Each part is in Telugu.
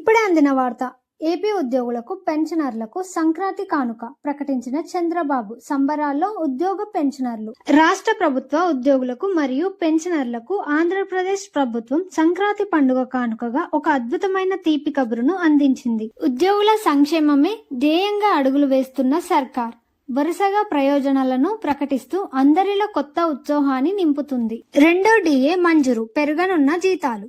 ఇప్పుడే అందిన వార్త. ఏపీ ఉద్యోగులకు పెన్షనర్లకు సంక్రాంతి కానుక ప్రకటించిన చంద్రబాబు సంబరాల్లో ఉద్యోగ పెన్షనర్లు. రాష్ట్ర ప్రభుత్వ ఉద్యోగులకు మరియు పెన్షనర్లకు ఆంధ్రప్రదేశ్ ప్రభుత్వం సంక్రాంతి పండుగ కానుకగా ఒక అద్భుతమైన తీపి కబురును అందించింది. ఉద్యోగుల సంక్షేమమే ధ్యేయంగా అడుగులు వేస్తున్న సర్కార్. వరుసగా ప్రయోజనాలను ప్రకటిస్తూ అందరిలో కొత్త ఉత్సాహాన్ని నింపుతుంది. రెండో డిఏ మంజూరు పెరగనున్న జీతాలు.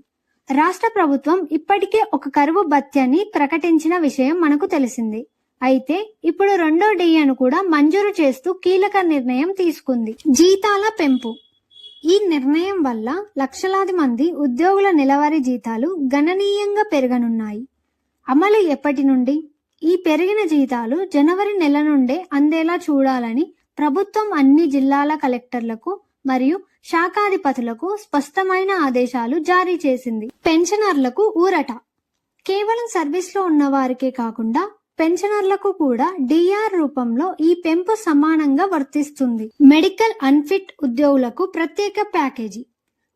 రాష్ట్ర ప్రభుత్వం ఇప్పటికే ఒక కరువు భత్యాన్ని ప్రకటించిన విషయం మనకు తెలిసింది. అయితే ఇప్పుడు రెండో డిఎను కూడా మంజూరు చేస్తూ కీలక నిర్ణయం తీసుకుంది. జీతాల పెంపు. ఈ నిర్ణయం వల్ల లక్షలాది మంది ఉద్యోగుల నెలవారీ జీతాలు గణనీయంగా పెరగనున్నాయి. అమలు ఎప్పటి నుండి? ఈ పెరిగిన జీతాలు జనవరి నెల నుండే అందేలా చూడాలని ప్రభుత్వం అన్ని జిల్లాల కలెక్టర్లకు మరియు శాఖాధిపతులకు స్పష్టమైన ఆదేశాలు జారీ చేసింది. పెన్షనర్లకు ఊరట. కేవలం సర్వీస్లో ఉన్న వారికే కాకుండా పెన్షనర్లకు కూడా డిఆర్ రూపంలో ఈ పెంపు సమానంగా వర్తిస్తుంది. మెడికల్ అన్ఫిట్ ఉద్యోగులకు ప్రత్యేక ప్యాకేజీ.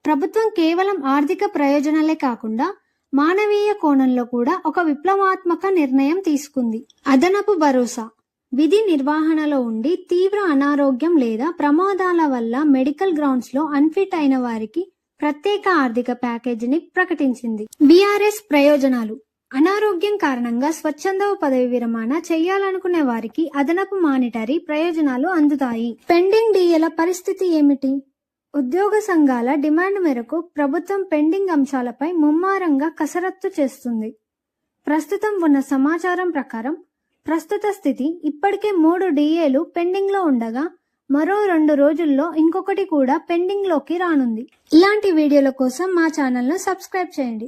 ప్రభుత్వం కేవలం ఆర్థిక ప్రయోజనాలే కాకుండా మానవీయ కోణంలో కూడా ఒక విప్లవాత్మక నిర్ణయం తీసుకుంది. అదనపు భరోసా. విధి నిర్వహణలో ఉండి తీవ్ర అనారోగ్యం లేదా ప్రమాదాల వల్ల మెడికల్ గ్రౌండ్స్లో అన్ఫిట్ అయిన వారికి ప్రత్యేక ఆర్థిక ప్యాకేజీని ప్రకటించింది. బీఆర్ఎస్ ప్రయోజనాలు. అనారోగ్యం కారణంగా స్వచ్ఛంద పదవి విరమణ చేయాలనుకునే వారికి అదనపు మానిటరీ ప్రయోజనాలు అందుతాయి. పెండింగ్ డిఏల పరిస్థితి ఏమిటి? ఉద్యోగ సంఘాల డిమాండ్ మేరకు ప్రభుత్వం పెండింగ్ అంశాలపై ముమ్మారంగా కసరత్తు చేస్తుంది. ప్రస్తుతం ఉన్న సమాచారం ప్రకారం ప్రస్తుత స్థితి ఇప్పటికే మూడు డిఏలు పెండింగ్లో ఉండగా మరో రెండు రోజుల్లో ఇంకొకటి కూడా పెండింగ్లోకి రానుంది. ఇలాంటి వీడియోల కోసం మా ఛానల్ను సబ్స్క్రైబ్ చేయండి.